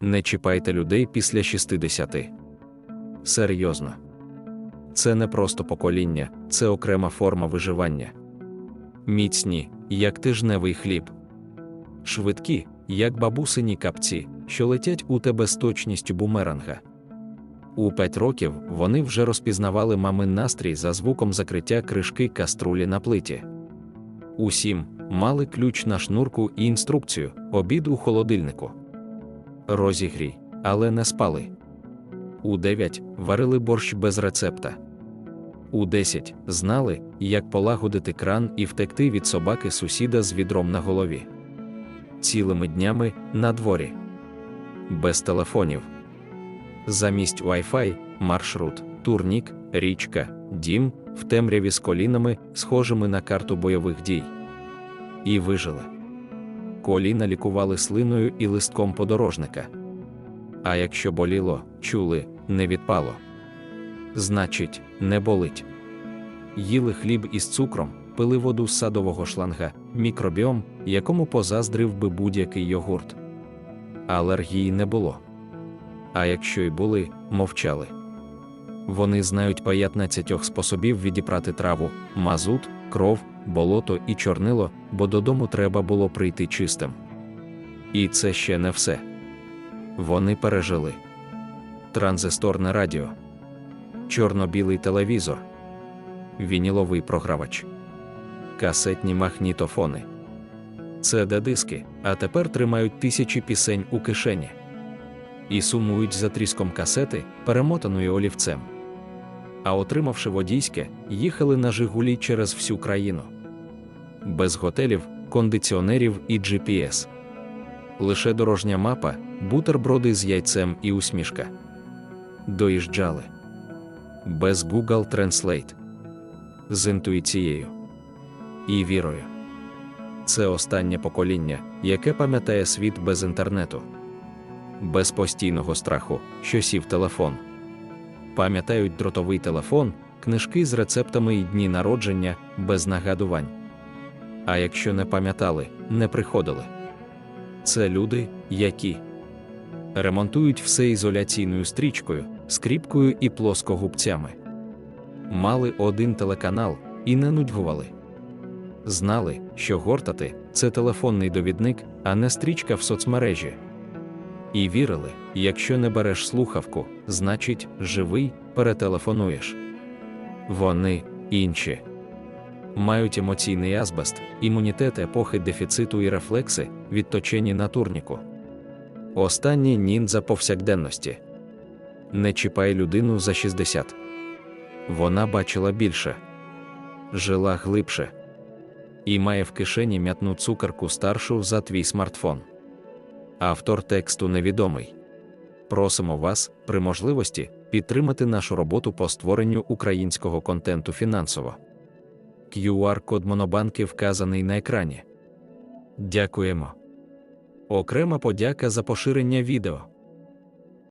Не чіпайте людей після 60. Серйозно. Це не просто покоління, це окрема форма виживання. Міцні, як тижневий хліб. Швидкі, як бабусині капці, що летять у тебе з точністю бумеранга. У п'ять років вони вже розпізнавали мамин настрій за звуком закриття кришки каструлі на плиті. У сім мали ключ на шнурку і інструкцію обід у холодильнику. Розігрій, але не спали. У 9 варили борщ без рецепта. У 10 знали, як полагодити кран і втекти від собаки сусіда з відром на голові. Цілими днями на дворі. Без телефонів. Замість Wi-Fi – маршрут, турнік, річка, дім в темряві з колінами, схожими на карту бойових дій. І вижили. Коліна лікували слиною і листком подорожника. А якщо боліло, чули, не відпало. Значить, не болить. Їли хліб із цукром, пили воду з садового шланга, мікробіом, якому позаздрив би будь-який йогурт. Алергії не було. А якщо й були, мовчали. Вони знають 15 способів відіпрати траву, мазут, кров, болото і чорнило, бо додому треба було прийти чистим. І це ще не все. Вони пережили транзисторне радіо, чорно-білий телевізор, вініловий програвач, касетні магнітофони. Це диски, а тепер тримають тисячі пісень у кишені і сумують за тріском касети, перемотаної олівцем. А отримавши водійське, їхали на Жигулі через всю країну. Без готелів, кондиціонерів і GPS. Лише дорожня мапа, бутерброди з яйцем і усмішка. Доїжджали. Без Google Translate. З інтуїцією і вірою. Це останнє покоління, яке пам'ятає світ без інтернету, без постійного страху, що сів телефон. Пам'ятають дротовий телефон, книжки з рецептами і дні народження без нагадувань. А якщо не пам'ятали, не приходили. Це люди, які ремонтують все ізоляційною стрічкою, скріпкою і плоскогубцями. Мали один телеканал і не нудьгували. Знали, що гортати це телефонний довідник, а не стрічка в соцмережі. І вірили, якщо не береш слухавку, значить, живий, перетелефонуєш. Вони інші. Мають емоційний азбест, імунітет епохи дефіциту і рефлекси, відточені на турніку. Останній ніндза повсякденності. Не чіпай людину за 60. Вона бачила більше, жила глибше і має в кишені м'ятну цукерку старшу за твій смартфон. Автор тексту невідомий. Просимо вас, при можливості, підтримати нашу роботу по створенню українського контенту фінансово. QR-код Монобанки вказаний на екрані. Дякуємо. Окрема подяка за поширення відео.